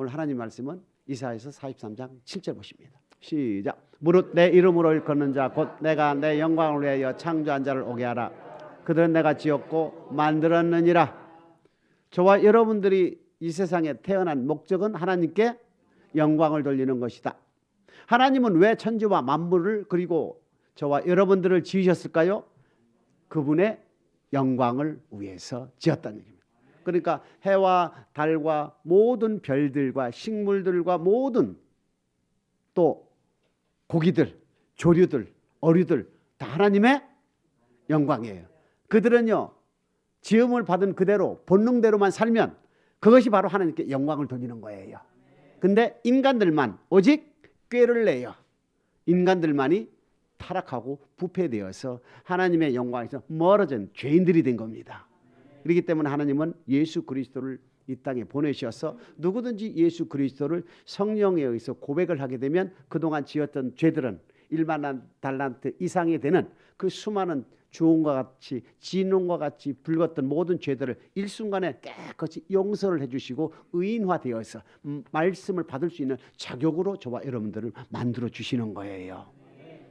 오늘 하나님 말씀은 이사야서 43장 7절 보십니다. 시작. 무릇 내 이름으로 일컫는 자 곧 내가 내 영광을 위하여 창조한 자를 오게 하라. 그들은 내가 지었고 만들었느니라. 저와 여러분들이 이 세상에 태어난 목적은 하나님께 영광을 돌리는 것이다. 하나님은 왜 천지와 만물을 그리고 저와 여러분들을 지으셨을까요? 그분의 영광을 위해서 지었다는 얘기입니다. 그러니까 해와 달과 모든 별들과 식물들과 모든 또 고기들, 조류들, 어류들 다 하나님의 영광이에요. 그들은요 지음을 받은 그대로 본능대로만 살면 그것이 바로 하나님께 영광을 돌리는 거예요. 근데 인간들만 오직 꾀를 내요. 인간들만이 타락하고 부패되어서 하나님의 영광에서 멀어진 죄인들이 된 겁니다. 그렇기 때문에 하나님은 예수 그리스도를 이 땅에 보내셔서 누구든지 예수 그리스도를 성령에 의해서 고백을 하게 되면 그동안 지었던 죄들은 1만 달란트 이상이 되는 그 수많은 주홍과 같이 진홍과 같이 붉었던 모든 죄들을 일순간에 깨끗이 용서를 해주시고 의인화되어서 음, 말씀을 받을 수 있는 자격으로 저와 여러분들을 만들어 주시는 거예요.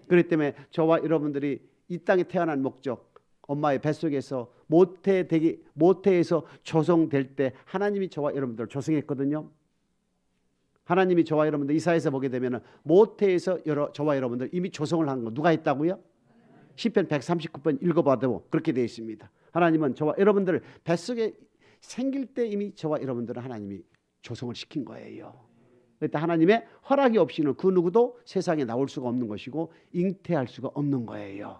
그렇기 때문에 저와 여러분들이 이 땅에 태어난 목적 엄마의 뱃속에서 모태 되기 모태에서 조성될 때 하나님이 저와 여러분들을 조성했거든요. 하나님이 저와 여러분들 이사에서 보게 되면은 모태에서 여러, 저와 여러분들 이미 조성을 한 거 누가 했다고요? 시편 139번 읽어봐도 그렇게 되어 있습니다. 하나님은 저와 여러분들을 뱃속에 생길 때 이미 저와 여러분들은 하나님이 조성을 시킨 거예요. 그때 하나님의 허락이 없이는 그 누구도 세상에 나올 수가 없는 것이고 잉태할 수가 없는 거예요.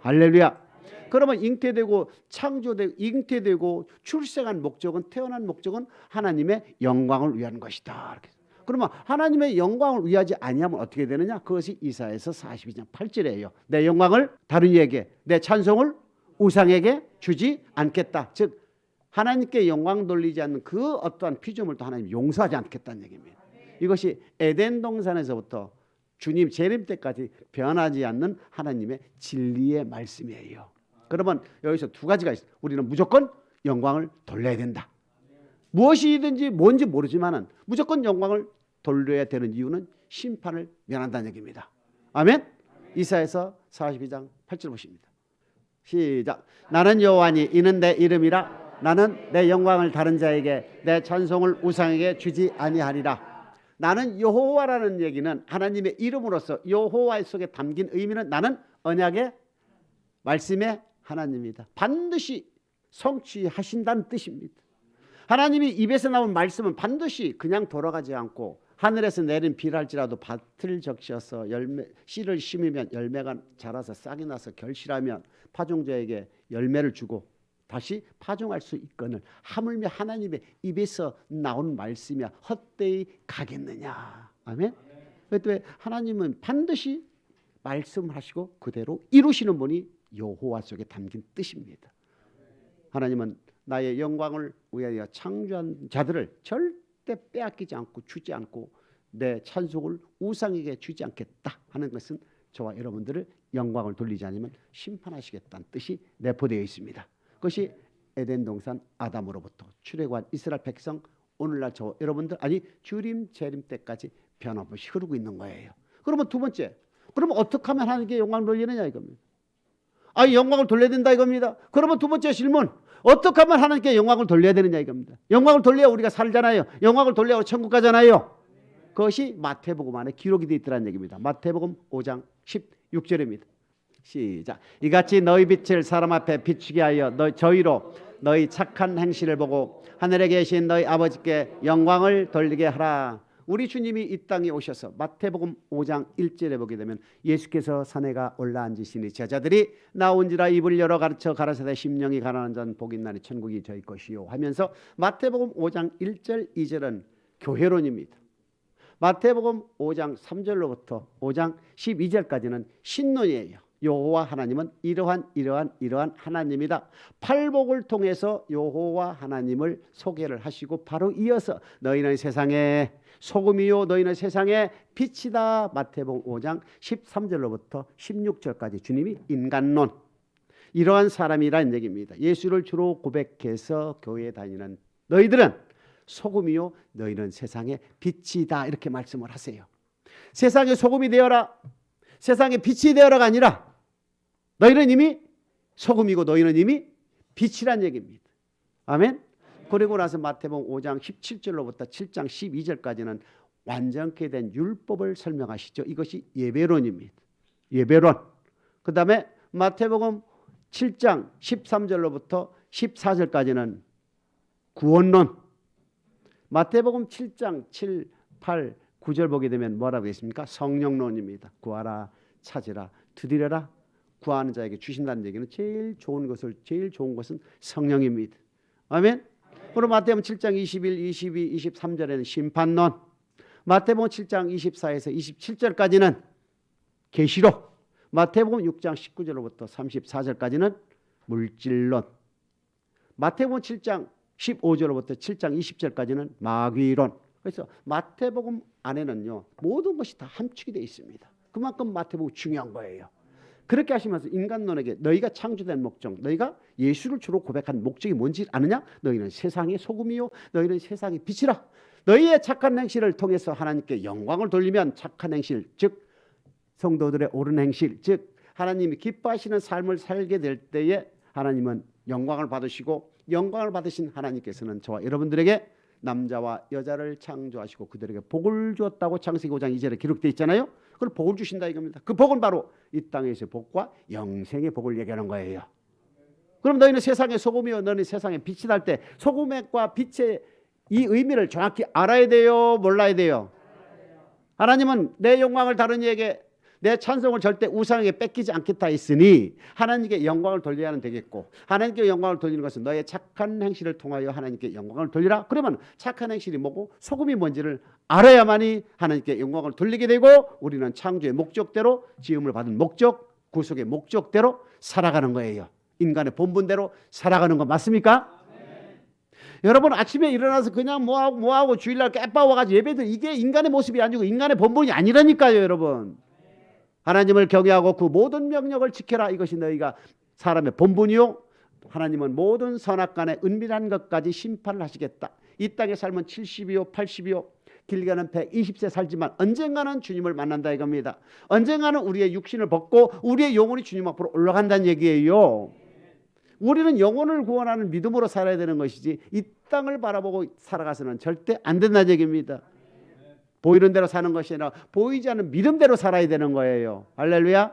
할렐루야. 그러면 잉태되고 창조되고 잉태되고 출생한 목적은 태어난 목적은 하나님의 영광을 위한 것이다. 이렇게. 그러면 하나님의 영광을 위하지 아니하면 어떻게 되느냐? 그것이 이사에서 42장 8절이에요. 내 영광을 다른 이에게 내 찬송을 우상에게 주지 않겠다. 즉 하나님께 영광 돌리지 않는 그 어떠한 피조물도 하나님 용서하지 않겠다는 얘기입니다. 이것이 에덴 동산에서부터 주님 재림 때까지 변하지 않는 하나님의 진리의 말씀이에요. 그러면 여기서 두 가지가 있어요. 우리는 무조건 영광을 돌려야 된다. 무엇이든지 뭔지 모르지만은 무조건 영광을 돌려야 되는 이유는 심판을 면한다는 얘기입니다. 아멘. 이사에서 42장 8절 보십니다. 시작. 나는 여호와니 이는 내 이름이라 나는 내 영광을 다른 자에게 내 찬송을 우상에게 주지 아니하리라. 나는 여호와라는 얘기는 하나님의 이름으로서 여호와 속에 담긴 의미는 나는 언약의 말씀의 하나님이다. 반드시 성취하신다는 뜻입니다. 하나님이 입에서 나온 말씀은 반드시 그냥 돌아가지 않고 하늘에서 내린 비랄지라도 밭을 적셔서 열매 씨를 심으면 열매가 자라서 싹이 나서 결실하면 파종자에게 열매를 주고 다시 파종할 수 있거늘 하물며 하나님의 입에서 나온 말씀이야 헛되이 가겠느냐 아멘. 그때 하나님은 반드시 말씀하시고 그대로 이루시는 분이 여호와 속에 담긴 뜻입니다. 하나님은 나의 영광을 위하여 창조한 자들을 절대 빼앗기지 않고 주지 않고 내 찬송을 우상에게 주지 않겠다 하는 것은 저와 여러분들을 영광을 돌리지 않으면 심판하시겠다는 뜻이 내포되어 있습니다. 그것이 에덴 동산 아담으로부터 출애굽한 이스라엘 백성 오늘날 저 여러분들 아니 주림 재림 때까지 변함없이 흐르고 있는 거예요. 그러면 두 번째, 그러면 어떻게 하면 하나님께 영광을 돌리느냐 이겁니다. 아, 영광을 돌려야 된다 이겁니다. 그러면 두 번째 질문. 어떻게 하면 하나님께 영광을 돌려야 되느냐 이겁니다. 영광을 돌려야 우리가 살잖아요. 영광을 돌려야 우리 천국 가잖아요. 그것이 마태복음 안에 기록이 되어 있더라는 얘기입니다. 마태복음 5장 16절입니다. 시작. 이같이 너희 빛을 사람 앞에 비추게 하여 너희 저희로 너희 착한 행실을 보고 하늘에 계신 너희 아버지께 영광을 돌리게 하라. 우리 주님이 이 땅에 오셔서 마태복음 5장 1절에 보게 되면 예수께서 산에가 올라앉으시니 제자들이 나온지라 입을 열어 가르쳐 가라사대 심령이 가난한 자는 복이 있나니 천국이 저희 것이요 하면서 마태복음 5장 1절 2절은 교회론입니다. 마태복음 5장 3절로부터 5장 12절까지는 신론이에요. 여호와 하나님은 이러한 이러한 이러한 하나님이다. 팔복을 통해서 여호와 하나님을 소개를 하시고 바로 이어서 너희는 세상에 소금이요 너희는 세상의 빛이다. 마태복음 5장 13절로부터 16절까지 주님이 인간론 이러한 사람이란 얘기입니다. 예수를 주로 고백해서 교회에 다니는 너희들은 소금이요 너희는 세상의 빛이다 이렇게 말씀을 하세요. 세상의 소금이 되어라. 세상의 빛이 되어라가 아니라 너희는 이미 소금이고 너희는 이미 빛이란 얘기입니다. 아멘. 그리고 나서 마태복음 5장 17절로부터 7장 12절까지는 완전케 된 율법을 설명하시죠. 이것이 예배론입니다. 예배론. 그다음에 마태복음 7장 13절로부터 14절까지는 구원론. 마태복음 7장 7, 8, 9절 보게 되면 뭐라고 있습니까? 성령론입니다. 구하라, 찾으라, 두드려라. 구하는 자에게 주신다는 얘기는 제일 좋은 것을 제일 좋은 것은 성령입니다. 아멘. 그리고 마태복음 7장 21, 22, 23절에는 심판론. 마태복음 7장 24에서 27절까지는 계시록. 마태복음 6장 19절로부터 34절까지는 물질론. 마태복음 7장 15절로부터 7장 20절까지는 마귀론. 그래서 마태복음 안에는요 모든 것이 다 함축이 되어 있습니다. 그만큼 마태복음 중요한 거예요. 그렇게 하시면서 인간론에게 너희가 창조된 목적, 너희가 예수를 주로 고백한 목적이 뭔지 아느냐? 너희는 세상의 소금이요, 너희는 세상의 빛이라. 너희의 착한 행실을 통해서 하나님께 영광을 돌리면 착한 행실, 즉 성도들의 옳은 행실, 즉 하나님이 기뻐하시는 삶을 살게 될 때에 하나님은 영광을 받으시고 영광을 받으신 하나님께서는 저와 여러분들에게 남자와 여자를 창조하시고 그들에게 복을 주었다고 창세기 5장 2절에 기록되어 있잖아요. 그걸 복을 주신다 이겁니다. 그 복은 바로 이 땅에서의 복과 영생의 복을 얘기하는 거예요. 그럼 너희는 세상의 소금이요 너희는 세상의 빛이 날 때 소금과 빛의 이 의미를 정확히 알아야 돼요, 몰라야 돼요. 하나님은 내 영광을 다른 이에게 내 찬송을 절대 우상에게 뺏기지 않겠다 했으니 하나님께 영광을 돌려야 하는 되겠고 하나님께 영광을 돌리는 것은 너의 착한 행실을 통하여 하나님께 영광을 돌리라. 그러면 착한 행실이 뭐고 소금이 뭔지를 알아야만이 하나님께 영광을 돌리게 되고 우리는 창조의 목적대로 지음을 받은 목적, 구속의 목적대로 살아가는 거예요. 인간의 본분대로 살아가는 거 맞습니까? 여러분 아침에 일어나서 그냥 뭐하고 뭐하고 주일날 깨빠 와가지고 예배드 이게 인간의 모습이 아니고 인간의 본분이 아니라니까요 여러분 하나님을 경외하고 그 모든 명령을 지켜라. 이것이 너희가 사람의 본분이요. 하나님은 모든 선악간의 은밀한 것까지 심판을 하시겠다. 이 땅에 살면 70이요 80이요 길게는 120세 살지만 언젠가는 주님을 만난다 이겁니다. 언젠가는 우리의 육신을 벗고 우리의 영혼이 주님 앞으로 올라간다는 얘기예요. 우리는 영혼을 구원하는 믿음으로 살아야 되는 것이지 이 땅을 바라보고 살아가서는 절대 안 된다는 얘기입니다. 보이는 대로 사는 것이 아니라 보이지 않는 믿음대로 살아야 되는 거예요. 할렐루야.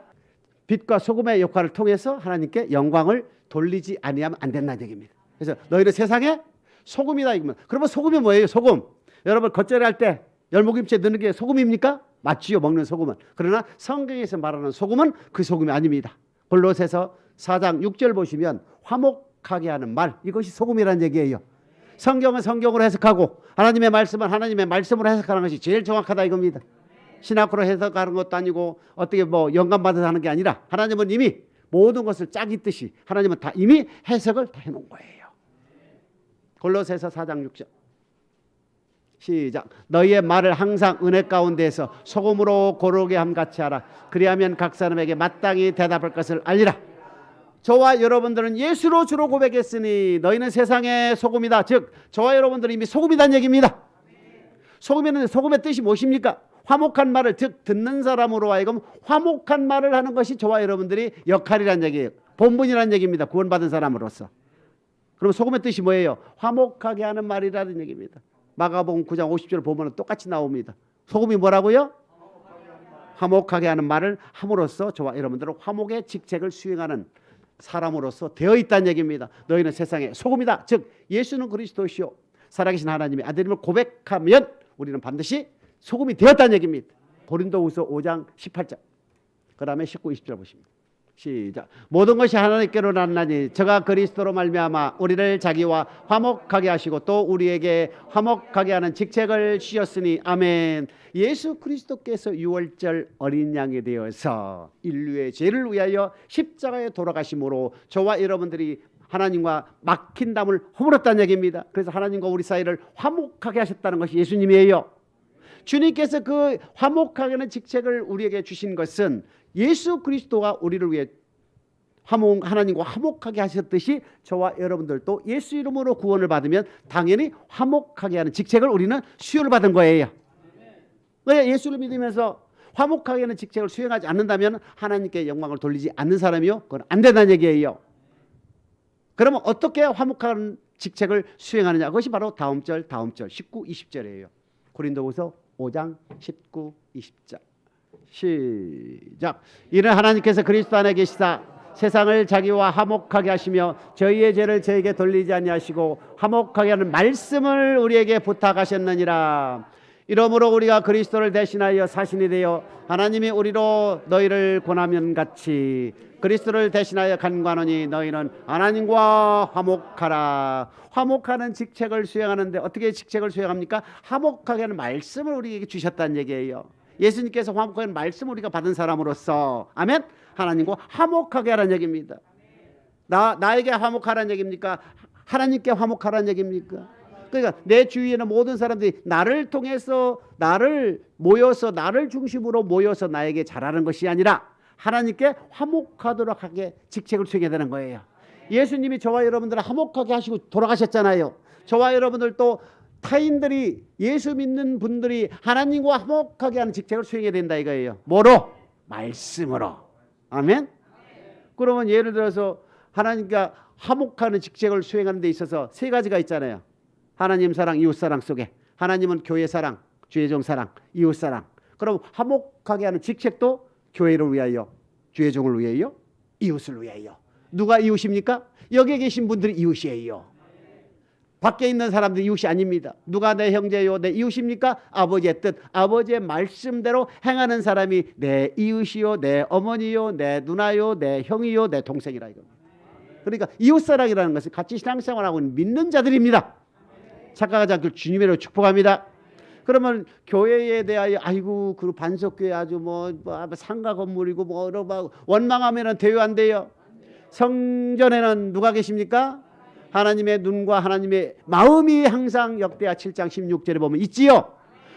빛과 소금의 역할을 통해서 하나님께 영광을 돌리지 아니하면 안 된다는 얘기입니다. 그래서 너희는 세상에 소금이다 이거면 그러면 소금이 뭐예요? 소금. 여러분 겉절이 할 때 열무김치에 넣는 게 소금입니까? 맞지요. 먹는 소금은. 그러나 성경에서 말하는 소금은 그 소금이 아닙니다. 골로새서 4장 6절 보시면 화목하게 하는 말 이것이 소금이라는 얘기예요. 성경은 성경으로 해석하고 하나님의 말씀은 하나님의 말씀으로 해석하는 것이 제일 정확하다 이겁니다. 신학으로 해석하는 것도 아니고 어떻게 뭐 영감 받아서 하는 게 아니라 하나님은 이미 모든 것을 짝 있듯이 하나님은 다 이미 해석을 다 해놓은 거예요. 골로새서 4장 6절 시작 너희의 말을 항상 은혜 가운데서 소금으로 고르게 함 같이 하라 그리하면 각 사람에게 마땅히 대답할 것을 알리라 저와 여러분들은 예수로 주로 고백했으니 너희는 세상의 소금이다. 즉 저와 여러분들은 이미 소금이란 얘기입니다. 소금에는 소금의 뜻이 무엇입니까? 화목한 말을 즉 듣는 사람으로 하여금 화목한 말을 하는 것이 저와 여러분들이 역할이란 얘기예요. 본분이란 얘기입니다. 구원받은 사람으로서. 그럼 소금의 뜻이 뭐예요? 화목하게 하는 말이라는 얘기입니다. 마가복음 9장 50절 보면 똑같이 나옵니다. 소금이 뭐라고요? 화목하게 하는 말을 함으로써 저와 여러분들은 화목의 직책을 수행하는 사람으로서 되어 있다는 얘기입니다. 너희는 세상의 소금이다. 즉 예수는 그리스도시요 살아계신 하나님의 아들임을 고백하면 우리는 반드시 소금이 되었다는 얘기입니다. 고린도후서 5장 18절. 그다음에 19, 20절 보십니다. 시작. 모든 것이 하나님께로 났나니 저가 그리스도로 말미암아 우리를 자기와 화목하게 하시고 또 우리에게 화목하게 하는 직책을 주셨으니 아멘. 예수 그리스도께서 유월절 어린 양이 되어서 인류의 죄를 위하여 십자가에 돌아가심으로 저와 여러분들이 하나님과 막힌 담을 허물었다는 얘기입니다. 그래서 하나님과 우리 사이를 화목하게 하셨다는 것이 예수님이에요. 주님께서 그 화목하게 하는 직책을 우리에게 주신 것은 예수 그리스도가 우리를 위해 화목 하나님과 화목하게 하셨듯이 저와 여러분들도 예수 이름으로 구원을 받으면 당연히 화목하게 하는 직책을 우리는 수요를 받은 거예요. 왜 예수를 믿으면서 화목하게 하는 직책을 수행하지 않는다면 하나님께 영광을 돌리지 않는 사람이요? 그건 안 된다는 얘기예요. 그러면 어떻게 화목한 직책을 수행하느냐? 그것이 바로 다음 절, 다음 절 19, 20절이에요. 고린도후서 5장 19, 20절. 시작. 이는 하나님께서 그리스도 안에 계시다 세상을 자기와 화목하게 하시며 저희의 죄를 저에게 돌리지 아니하시고 화목하게 하는 말씀을 우리에게 부탁하셨느니라. 이러므로 우리가 그리스도를 대신하여 사신이 되어 하나님이 우리로 너희를 권하면 같이 그리스도를 대신하여 간관하니 너희는 하나님과 화목하라. 화목하는 직책을 수행하는데 어떻게 직책을 수행합니까? 화목하게 하는 말씀을 우리에게 주셨다는 얘기예요. 예수님께서 화목하게 하는 말씀을 우리가 받은 사람으로서 아멘. 하나님과 화목하게 하라는 얘기입니다. 나 나에게 화목하라는 얘기입니까? 하나님께 화목하라는 얘기입니까? 그러니까 내 주위에는 모든 사람들이 나를 통해서 나를 모여서 나를 중심으로 모여서 나에게 잘하는 것이 아니라 하나님께 화목하도록 하게 직책을 수행해야 되는 거예요. 예수님이 저와 여러분들을 화목하게 하시고 돌아가셨잖아요. 저와 여러분들도 타인들이 예수 믿는 분들이 하나님과 화목하게 하는 직책을 수행해야 된다 이거예요. 뭐로? 말씀으로. 아멘. 그러면 예를 들어서 하나님과 화목하는 직책을 수행하는 데 있어서 세 가지가 있잖아요. 하나님 사랑, 이웃 사랑 속에 하나님은 교회 사랑, 주의종 사랑, 이웃 사랑. 그럼 화목하게 하는 직책도 교회를 위하여, 주의종을 위하여, 이웃을 위하여. 누가 이웃입니까? 여기 계신 분들이 이웃이에요. 밖에 있는 사람들이 이웃이 아닙니다. 누가 내 형제요, 내 이웃입니까? 아버지의 뜻, 아버지의 말씀대로 행하는 사람이 내 이웃이요, 내 어머니요, 내 누나요, 내 형이요, 내 동생이라 이겁니다. 그러니까 이웃 사랑이라는 것은 같이 신앙생활하고 믿는 자들입니다. 착각하지 않고 주님으로 축복합니다. 그러면 교회에 대하여 아이고 그 반석교회 아주 뭐, 뭐 상가 건물이고 뭐 원망하면은 대요 안 돼요. 성전에는 누가 계십니까? 하나님의 눈과 하나님의 마음이 항상 역대하 7장 16절에 보면 있지요.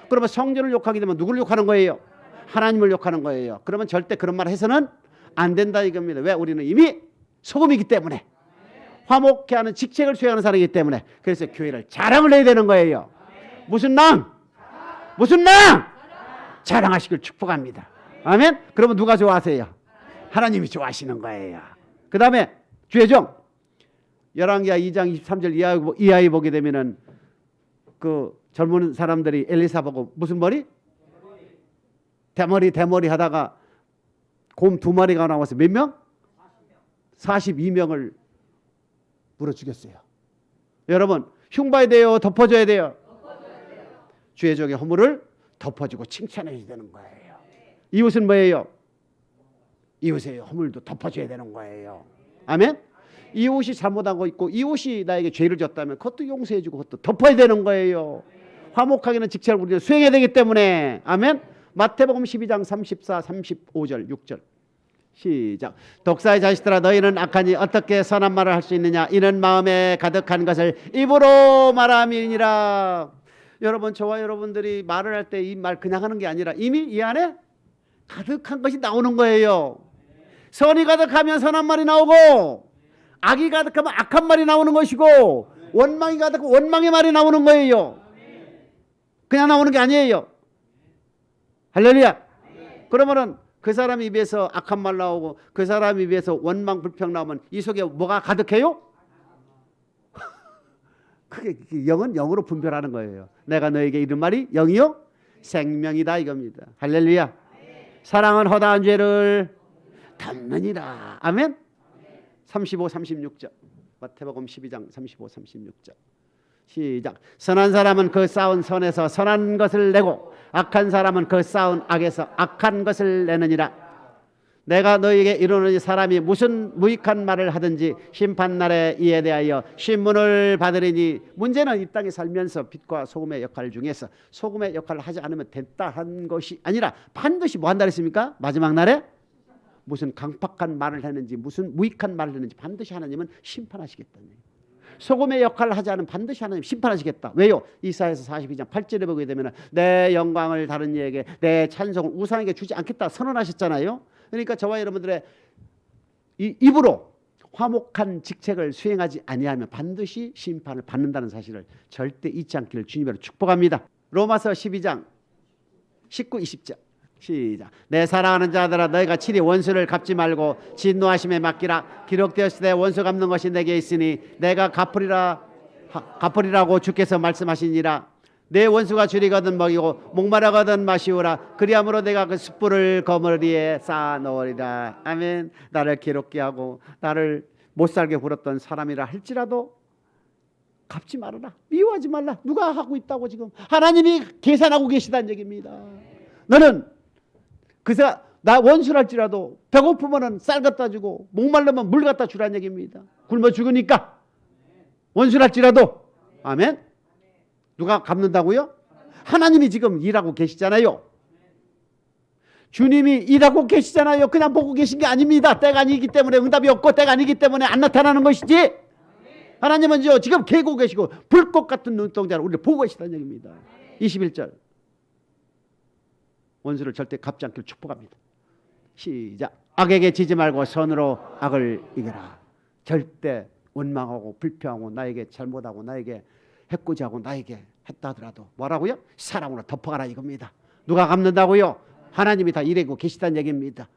그러면 성전을 욕하게 되면 누구를 욕하는 거예요? 하나님을 욕하는 거예요. 그러면 절대 그런 말 해서는 안 된다 이겁니다. 왜? 우리는 이미 소금이기 때문에 화목케 하는 직책을 수행하는 사람이기 때문에 그래서 교회를 자랑을 해야 되는 거예요. 무슨 낭? 무슨 낭? 자랑하시길 축복합니다. 아멘. 그러면 누가 좋아하세요? 하나님이 좋아하시는 거예요. 그 다음에 주의종 열왕기하 2장 23절 이하에, 보게 되면은 그 젊은 사람들이 엘리사 보고 무슨 머리? 대머리 대머리 하다가 곰 두 마리가 나와서 몇 명? 42명을 물어 죽였어요. 여러분 흉봐야 돼요, 덮어줘야 돼요. 주의 종의 허물을 덮어주고 칭찬해야 되는 거예요. 이웃은 뭐예요? 이웃의 허물도 덮어줘야 되는 거예요. 아멘. 이웃이 잘못한 거 있고 이웃이 나에게 죄를 졌다면 그것도 용서해주고 그것도 덮어야 되는 거예요. 화목하게는 직책을 우리는 수행해야 되기 때문에 아멘. 마태복음 12장 34, 35절, 6절. 시작. 독사의 자식들아 너희는 악하니 어떻게 선한 말을 할 수 있느냐? 이는 마음에 가득한 것을 입으로 말함이니라. 여러분 저와 여러분들이 말을 할 때 이 말 그냥 하는 게 아니라 이미 이 안에 가득한 것이 나오는 거예요. 선이 가득하면 선한 말이 나오고 악이 가득하면 악한 말이 나오는 것이고 원망이 가득하면 원망의 말이 나오는 거예요. 그냥 나오는 게 아니에요. 할렐루야. 그러면은 그 사람 입에서 악한 말 나오고 그 사람 입에서 원망 불평 나오면 이 속에 뭐가 가득해요? 그게 영은 영으로 분별하는 거예요. 내가 너에게 이른 말이 영이요 생명이다 이겁니다. 할렐루야. 사랑은 허다한 죄를 덮느니라. 아멘. 35 36절. 마태복음 12장 35 36절. 시작. 선한 사람은 그 쌓은 선에서 선한 것을 내고 악한 사람은 그 쌓은 악에서 악한 것을 내느니라. 내가 너에게 이르노니 사람이 무슨 무익한 말을 하든지 심판 날에 이에 대하여 신문을 받으리니 문제는 이 땅에 살면서 빛과 소금의 역할 중에서 소금의 역할을 하지 않으면 됐다 한 것이 아니라 반드시 뭐 한다 그랬습니까? 마지막 날에 무슨 강팍한 말을 했는지 무슨 무익한 말을 했는지 반드시 하나님은 심판하시겠다는 얘기예요. 소금의 역할을 하지 않으면 반드시 하나님 심판하시겠다. 왜요? 이사에서 42장 8절에 보게 되면 내 영광을 다른 이에게 내 찬송을 우상에게 주지 않겠다 선언하셨잖아요. 그러니까 저와 여러분들의 이 입으로 화목한 직책을 수행하지 아니하면 반드시 심판을 받는다는 사실을 절대 잊지 않기를 주님으로 축복합니다. 로마서 12장 19, 20절 시작. 내 사랑하는 자들아 너희가 친히 원수를 갚지 말고 진노하심에 맡기라. 기록되었을 때 원수 갚는 것이 내게 있으니 내가 갚으리라 하- 갚으리라고 주께서 말씀하시니라. 내 원수가 줄이거든 먹이고 목마르거든 마시오라. 그리함으로 내가 그 숯불을 거머리에 쌓아 놓으리라. 아멘. 나를 괴롭게 하고 나를 못 살게 굴었던 사람이라 할지라도 갚지 말아라. 미워하지 말라. 누가 하고 있다고 지금 하나님이 계산하고 계시다는 얘기입니다. 너는 그래서 나 원수랄지라도 배고프면은 쌀 갖다 주고 목말르면 물 갖다 주라는 얘기입니다. 굶어 죽으니까 원수랄지라도 아멘. 누가 갚는다고요? 하나님이 지금 일하고 계시잖아요. 주님이 일하고 계시잖아요. 그냥 보고 계신 게 아닙니다. 때가 아니기 때문에 응답이 없고 때가 아니기 때문에 안 나타나는 것이지. 하나님은요 지금 계고 계시고 불꽃 같은 눈동자를 우리를 보고 계시다는 얘기입니다. 21절 원수를 절대 갚지 않기를 축복합니다. 시작. 악에게 지지 말고 선으로 악을 이겨라. 절대 원망하고 불평하고 나에게 잘못하고 나에게 해코지하고 나에게 했다 하더라도 뭐라고요? 사랑으로 덮어가라 이겁니다. 누가 갚는다고요? 하나님이 다 일하고 계시다는 얘기입니다.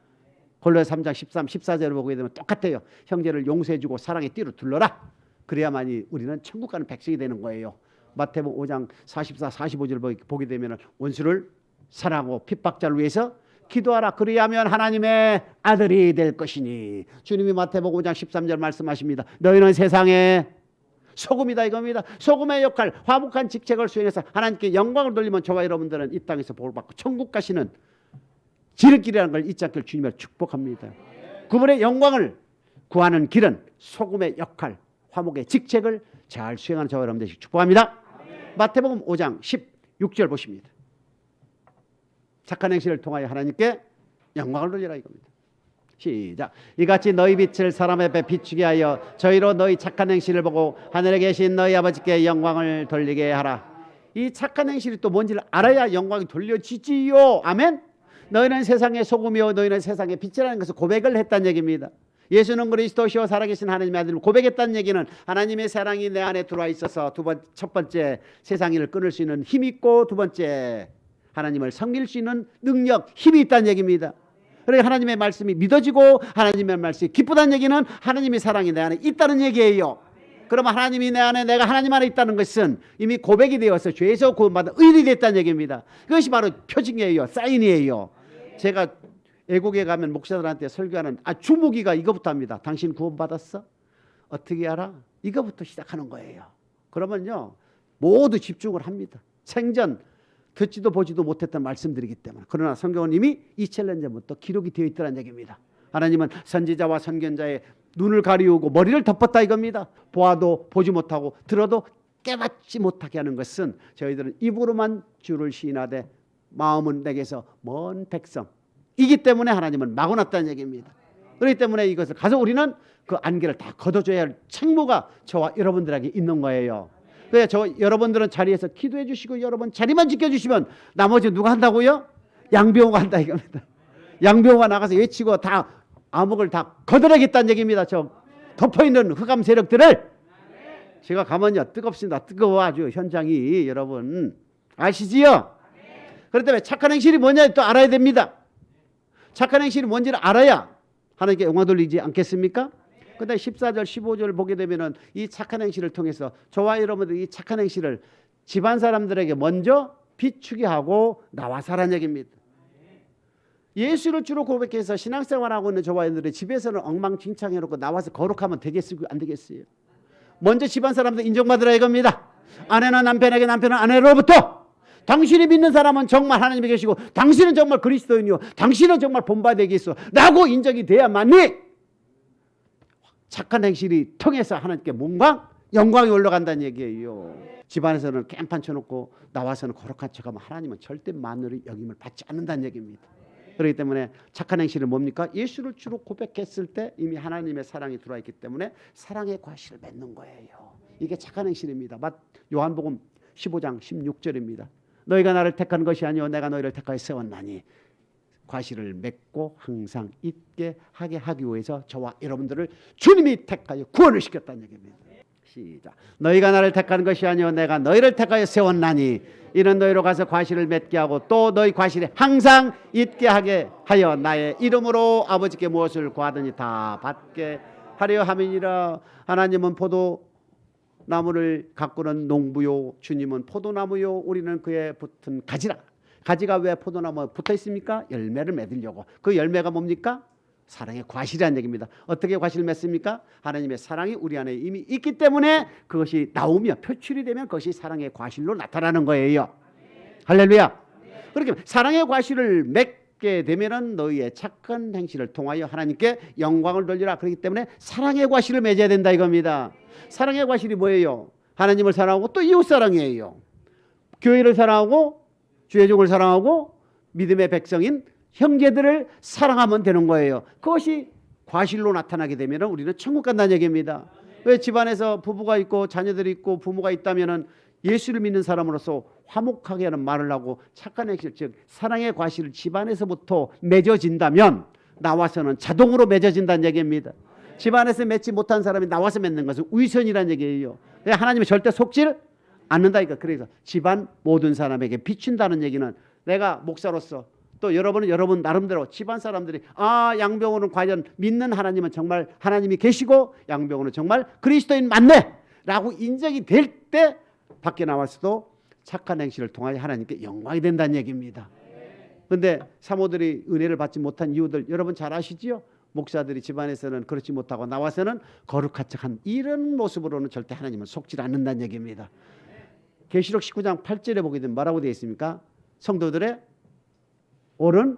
골로새 3장 13, 14절을 보게 되면 똑같아요. 형제를 용서해주고 사랑의 띠로 둘러라. 그래야만이 우리는 천국 가는 백성이 되는 거예요. 마태복음 5장 44, 45절을 보게 되면 원수를 사랑하고 핍박자를 위해서 기도하라. 그리하면 하나님의 아들이 될 것이니. 주님이 마태복음 5장 13절 말씀하십니다. 너희는 세상에 소금이다 이겁니다. 소금의 역할, 화목한 직책을 수행해서 하나님께 영광을 돌리면 저와 여러분들은 이 땅에서 복을 받고 천국 가시는 지름길이라는 걸 잊지 않기를 주님을 축복합니다. 그분의 영광을 구하는 길은 소금의 역할, 화목의 직책을 잘 수행하는 저와 여러분들 축복합니다. 마태복음 5장 16절 보십니다. 착한 행실을 통하여 하나님께 영광을 돌리라 이겁니다. 시작. 이같이 너희 빛을 사람의 앞에 비추게 하여 저희로 너희 착한 행실을 보고 하늘에 계신 너희 아버지께 영광을 돌리게 하라. 이 착한 행실이 또 뭔지를 알아야 영광이 돌려지지요. 아멘. 너희는 세상의 소금이요 너희는 세상의 빛이라는 것을 고백을 했다는 얘기입니다. 예수는 그리스도시요 살아계신 하나님의 아들을 고백했다는 얘기는 하나님의 사랑이 내 안에 들어와 있어서 두 번 첫 번째 세상 일을 끊을 수 있는 힘이 있고 두 번째 하나님을 섬길 수 있는 능력, 힘이 있다는 얘기입니다. 그러니까 하나님의 말씀이 믿어지고 하나님의 말씀이 기쁘다는 얘기는 하나님의 사랑이 내 안에 있다는 얘기예요. 그러면 하나님이 내 안에 내가 하나님 안에 있다는 것은 이미 고백이 되어서 죄에서 구원받은 의리 됐다는 얘기입니다. 그것이 바로 표징이에요. 사인이에요. 제가 애국에 가면 목사들한테 설교하는 아 주무기가 이거부터 합니다. 당신 구원받았어? 어떻게 알아? 이거부터 시작하는 거예요. 그러면요 모두 집중을 합니다. 생전 듣지도 보지도 못했던 말씀들이기 때문에 그러나 성경은 이미 2000년 전부터 기록이 되어 있다는 얘기입니다. 하나님은 선지자와 선견자의 눈을 가리우고 머리를 덮었다 이겁니다. 보아도 보지 못하고 들어도 깨닫지 못하게 하는 것은 저희들은 입으로만 주를 시인하되 마음은 내게서 먼 백성이기 때문에 하나님은 막아놨다는 얘기입니다. 그렇기 때문에 이것을 가서 우리는 그 안개를 다 걷어줘야 할 책무가 저와 여러분들에게 있는 거예요. 그래 저 여러분들은 자리에서 기도해 주시고 여러분 자리만 지켜 주시면 나머지 누가 한다고요? 양병호가 한다 이겁니다. 양병호가 나가서 외치고 다 암흑을 다 걷어내겠다는 얘기입니다. 저 덮어 있는 흑암 세력들을 제가 가면요 뜨겁습니다. 뜨거워 아주 현장이 여러분 아시지요? 그렇기 때문에 착한 행실이 뭐냐 또 알아야 됩니다. 착한 행실이 뭔지를 알아야 하나님께 영광 돌리지 않겠습니까? 근데 14절 15절을 보게 되면은 이 착한 행실을 통해서 저와 여러분들 이 착한 행실을 집안 사람들에게 먼저 비추게 하고 나와 살라는 얘기입니다. 예수를 주로 고백해서 신앙생활하고 있는 저와 여러분들이 집에서는 엉망진창 해 놓고 나와서 거룩하면 되겠어요? 안 되겠어요? 먼저 집안 사람들 인정받으라 이겁니다. 아내는 남편에게 남편은 아내로부터 당신이 믿는 사람은 정말 하나님이 계시고 당신은 정말 그리스도인이요 당신은 정말 본받아야겠어 라고 인정이 돼야만이 착한 행실이 통해서 하나님께 문광 영광이 올라간다는 얘기예요. 집안에서는 깽판 쳐놓고 나와서는 거룩한 척하면 하나님은 절대 마늘의 여김을 받지 않는다는 얘기입니다. 그렇기 때문에 착한 행실은 뭡니까? 예수를 주로 고백했을 때 이미 하나님의 사랑이 들어와 있기 때문에 사랑의 과실을 맺는 거예요. 이게 착한 행실입니다. 맞 요한복음 15장 16절입니다. 너희가 나를 택한 것이 아니요 내가 너희를 택하여 세웠나니 과실을 맺고 항상 있게 하게 하기 위해서 저와 여러분들을 주님이 택하여 구원을 시켰다는 얘기입니다. 시작. 너희가 나를 택한 것이 아니요 내가 너희를 택하여 세웠나니 이는 너희로 가서 과실을 맺게 하고 또 너희 과실에 항상 있게 하게 하여 나의 이름으로 아버지께 무엇을 구하더니 다 받게 하려 함이니라 하나님은 포도 나무를 가꾸는 농부요 주님은 포도나무요 우리는 그에 붙은 가지라 가지가 왜 포도나무에 붙어 있습니까? 열매를 맺으려고 그 열매가 뭡니까? 사랑의 과실이라는 얘기입니다. 어떻게 과실을 맺습니까? 하나님의 사랑이 우리 안에 이미 있기 때문에 그것이 나오며 표출이 되면 그것이 사랑의 과실로 나타나는 거예요. 할렐루야. 그렇게 사랑의 과실을 맺게 되면은 너희의 착한 행실을 통하여 하나님께 영광을 돌리라. 그렇기 때문에 사랑의 과실을 맺어야 된다 이겁니다. 사랑의 과실이 뭐예요? 하나님을 사랑하고 또 이웃 사랑이에요. 교회를 사랑하고 주의 종을 사랑하고 믿음의 백성인 형제들을 사랑하면 되는 거예요. 그것이 과실로 나타나게 되면 우리는 천국 간다는 얘기입니다. 왜 집안에서 부부가 있고 자녀들이 있고 부모가 있다면은 예수를 믿는 사람으로서 화목하게 하는 말을 하고 착한 행실 즉 사랑의 과실을 집안에서부터 맺어진다면 나와서는 자동으로 맺어진다는 얘기입니다. 집안에서 맺지 못한 사람이 나와서 맺는 것은 위선이라는 얘기예요. 하나님이 절대 속질 않는다니까. 그래서 집안 모든 사람에게 비춘다는 얘기는 내가 목사로서 또 여러분은 여러분 나름대로 집안 사람들이 아 양병호는 과연 믿는 하나님은 정말 하나님이 계시고 양병호는 정말 그리스도인 맞네 라고 인정이 될 때 밖에 나와서도 착한 행실을 통하여 하나님께 영광이 된다는 얘기입니다. 근데 사모들이 은혜를 받지 못한 이유들 여러분 잘 아시지요? 목사들이 집안에서는 그렇지 못하고 나와서는 거룩한 척한 이런 모습으로는 절대 하나님은 속지 않는다는 얘기입니다. 계시록 19장 8절에 보게 되면 뭐라고 되어 있습니까? 성도들의 옳은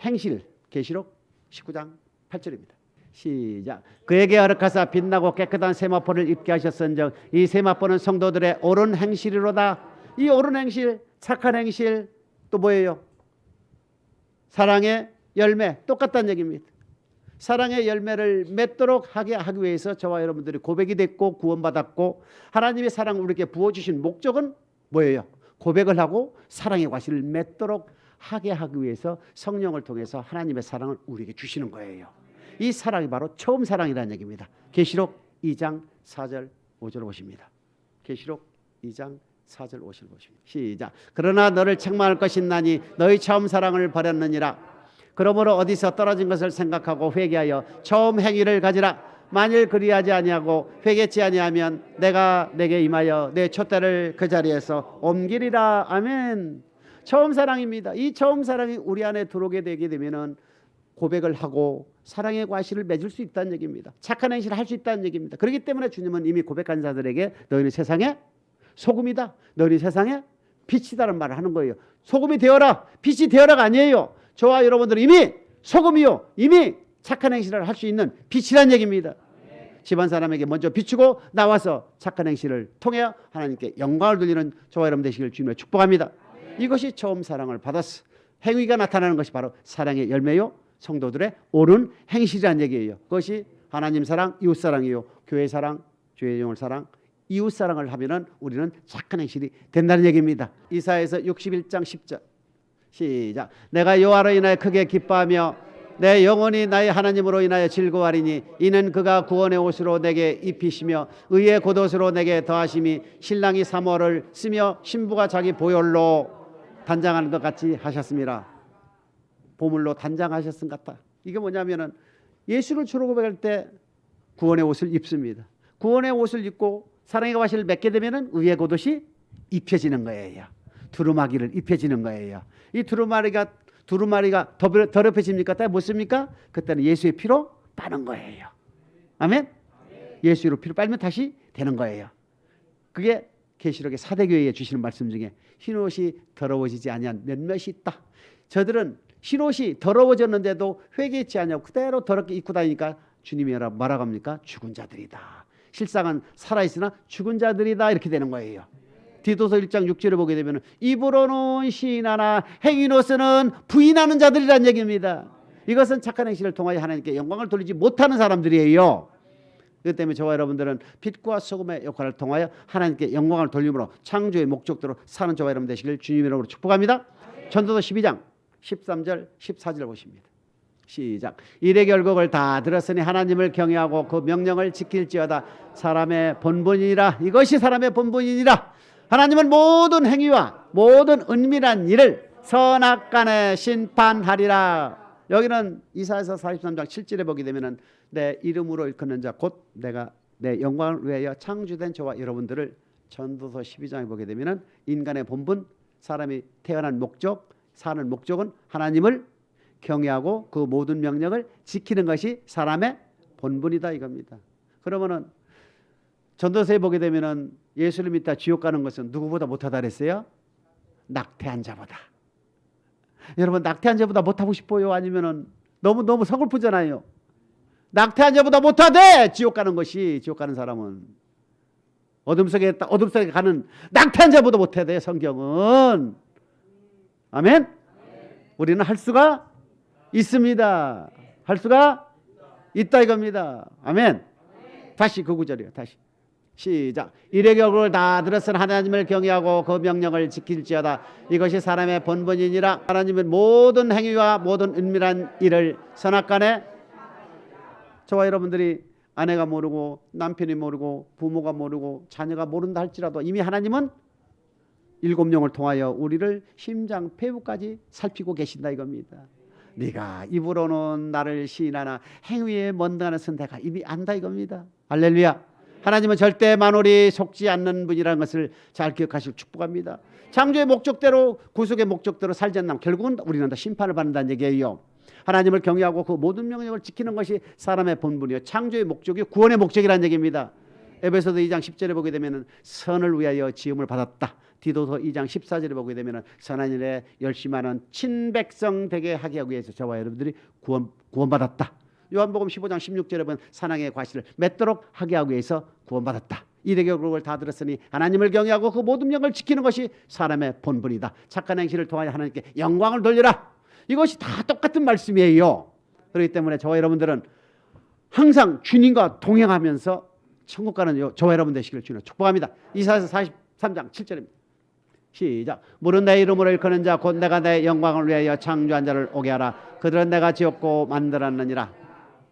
행실 계시록 19장 8절입니다. 시작. 그에게 허락하사 빛나고 깨끗한 세마포를 입게 하셨은즉 이 세마포는 성도들의 옳은 행실이로다. 이 옳은 행실, 착한 행실 또 뭐예요? 사랑의 열매 똑같다는 얘기입니다. 사랑의 열매를 맺도록 하게 하기 위해서 저와 여러분들이 고백이 됐고 구원받았고 하나님의 사랑을 우리에게 부어주신 목적은 뭐예요? 고백을 하고 사랑의 과실을 맺도록 하게 하기 위해서 성령을 통해서 하나님의 사랑을 우리에게 주시는 거예요. 이 사랑이 바로 처음 사랑이라는 얘기입니다. 계시록 2장 4절 5절 보십니다. 계시록 2장 4절 5절 보십니다. 시작. 그러나 너를 책망할 것이 나니 너희 처음 사랑을 버렸느니라. 그러므로 어디서 떨어진 것을 생각하고 회개하여 처음 행위를 가지라. 만일 그리하지 아니하고 회개치 아니하면 내가 내게 임하여 내 촛대를 그 자리에서 옮기리라. 아멘. 처음 사랑입니다. 이 처음 사랑이 우리 안에 들어오게 되게 되면은 고백을 하고 사랑의 과실을 맺을 수 있다는 얘기입니다. 착한 행실을 할 수 있다는 얘기입니다. 그렇기 때문에 주님은 이미 고백한 자들에게 너희는 세상에 소금이다. 너희는 세상에 빛이다는 말을 하는 거예요. 소금이 되어라. 빛이 되어라가 아니에요. 저와 여러분들은 이미 소금이요. 이미 착한 행실을 할 수 있는 빛이란 얘기입니다. 집안 사람에게 먼저 비추고 나와서 착한 행실을 통해 하나님께 영광을 돌리는 저와 여러분 되시길 주님을 축복합니다. 이것이 처음 사랑을 받았어. 행위가 나타나는 것이 바로 사랑의 열매요. 성도들의 옳은 행실이라는 얘기예요. 그것이 하나님 사랑, 이웃 사랑이요. 교회 사랑, 주의 영을 사랑, 이웃 사랑을 하면은 우리는 착한 행실이 된다는 얘기입니다. 이사에서 61장 10절. 시작. 내가 여호와로 인하여 크게 기뻐하며 내 영혼이 나의 하나님으로 인하여 즐거워하리니 이는 그가 구원의 옷으로 내게 입히시며 의의 겉옷으로 내게 더하심이 신랑이 사모를 쓰며 신부가 자기 보혈로 단장하는 것 같이 하셨습니다. 보물로 단장하셨음 같다. 이게 뭐냐면은 예수를 주로 고백할 때 구원의 옷을 입습니다. 구원의 옷을 입고 사랑의 과실을 맺게 되면은 의의 겉옷이 입혀지는 거예요. 두루마기를 입혀지는 거예요. 이 두루마리가 두루마리가 더럽혀집니까? 다 못씁니까? 그때는 예수의 피로 빠는 거예요. 아멘. 예수로 피로 빨면 다시 되는 거예요. 그게 계시록의 사대교회에 주시는 말씀 중에 흰 옷이 더러워지지 아니한 몇몇이 있다. 저들은 흰 옷이 더러워졌는데도 회개했지 않냐고 그대로 더럽게 입고 다니니까 주님이 뭐라고 합니까? 죽은 자들이다. 실상은 살아있으나 죽은 자들이다 이렇게 되는 거예요. 디도서 1장 6절을 보게 되면 입으로는 시인하나 행위로서는 부인하는 자들이란 얘기입니다. 이것은 착한 행실을 통하여 하나님께 영광을 돌리지 못하는 사람들이에요. 그렇기 때문에 저와 여러분들은 빛과 소금의 역할을 통하여 하나님께 영광을 돌림으로 창조의 목적대로 사는 저와 여러분 되시길 주님 이름으로 축복합니다. 전도서 12장 13절 14절 보십니다. 시작. 일의 결국을 다 들었으니 하나님을 경외하고 그 명령을 지킬지어다 사람의 본분이니라 이것이 사람의 본분이니라 하나님은 모든 행위와 모든 은밀한 일을 선악 간에 심판하리라 여기는 이사야서 43장 7절에 보게 되면은 내 이름으로 일컫는 자 곧 내가 내 영광을 위하여 창조된 저와 여러분들을 전도서 12장에 보게 되면은 인간의 본분 사람이 태어난 목적 사는 목적은 하나님을 경외하고 그 모든 명령을 지키는 것이 사람의 본분이다 이겁니다. 그러면은 전도서에 보게 되면은 예수를 믿다 지옥 가는 것은 누구보다 못하다 그랬어요? 낙태한 자보다. 여러분 낙태한 자보다 못하고 싶어요? 아니면은 너무 너무 서글프잖아요. 낙태한 자보다 못하대 지옥 가는 것이 지옥 가는 사람은 어둠 속에 어둠 속에 가는 낙태한 자보다 못하대 성경은 아멘. 우리는 할 수가 있습니다. 할 수가 있다 이겁니다. 아멘. 다시 그 구절이요. 다시 시작. 일의 결국을 다 들었은 하나님을 경외하고 그 명령을 지킬지어다. 이것이 사람의 본분이니라. 하나님은 모든 행위와 모든 은밀한 일을 선악간에 저와 여러분들이 아내가 모르고 남편이 모르고 부모가 모르고 자녀가 모른다 할지라도 이미 하나님은 일곱 영을 통하여 우리를 심장 폐부까지 살피고 계신다 이겁니다. 네가 입으로는 나를 시인하나 행위에 먼다는 선 내가 이미 안다 이겁니다. 할렐루야. 하나님은 절대 만월이 속지 않는 분이라는 것을 잘 기억하시고 축복합니다. 창조의 목적대로 구속의 목적대로 살지 않는 결국은 우리는 다 심판을 받는다는 얘기예요. 하나님을 경외하고 그 모든 명령을 지키는 것이 사람의 본분이요 창조의 목적이 구원의 목적이라는 얘기입니다. 에베소서 2장 10절에 보게 되면은 선을 위하여 지음을 받았다. 디도서 2장 14절에 보게 되면은 선한 일에 열심하는 친백성 되게 하기 위해서 저와 여러분들이 구원 구원받았다. 요한복음 15장 16절에 보면 사랑의 과실을 맺도록 하게 하기 위해서 구원받았다. 이대 결국을 다 들었으니 하나님을 경외하고 그 모든 명을 지키는 것이 사람의 본분이다. 착한 행실을 통하여 하나님께 영광을 돌려라. 이것이 다 똑같은 말씀이에요. 그렇기 때문에 저와 여러분들은 항상 주님과 동행하면서 천국 가는 요- 저와 여러분 되시기를 주님 축복합니다. 이사야서 43장 7절입니다. 시작. 물은 내 이름으로 일컫는 자 곧 내가 내 영광을 위하여 창조한 자를 오게 하라. 그들은 내가 지었고 만들었느니라.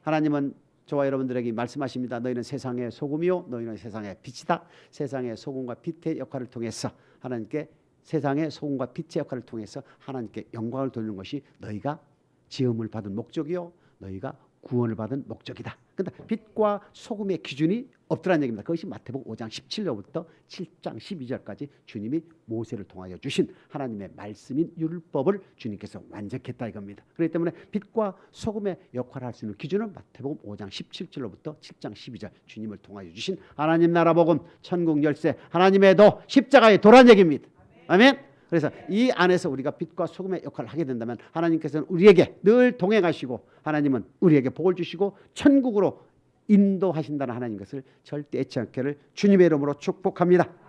하나님은 저와 여러분들에게 말씀하십니다. 너희는 세상의 소금이요, 너희는 세상의 빛이다. 세상의 소금과 빛의 역할을 통해서 하나님께 세상의 소금과 빛의 역할을 통해서 하나님께 영광을 돌리는 것이 너희가 지음을 받은 목적이요, 너희가 구원을 받은 목적이다. 근데 빛과 소금의 기준이 없더라는 얘기입니다. 그것이 마태복음 5장 17절부터 7장 12절까지 주님이 모세를 통하여 주신 하나님의 말씀인 율법을 주님께서 완적했다 이겁니다. 그렇기 때문에 빛과 소금의 역할을 할 수 있는 기준은 마태복음 5장 17절로부터 7장 12절 주님을 통하여 주신 하나님 나라 복음 천국 열쇠 하나님의 도 십자가의 도란 얘기입니다. 아멘. 그래서 이 안에서 우리가 빛과 소금의 역할을 하게 된다면 하나님께서는 우리에게 늘 동행하시고 하나님은 우리에게 복을 주시고 천국으로 인도하신다는 하나님 것을 절대 잊지 않기를 주님의 이름으로 축복합니다.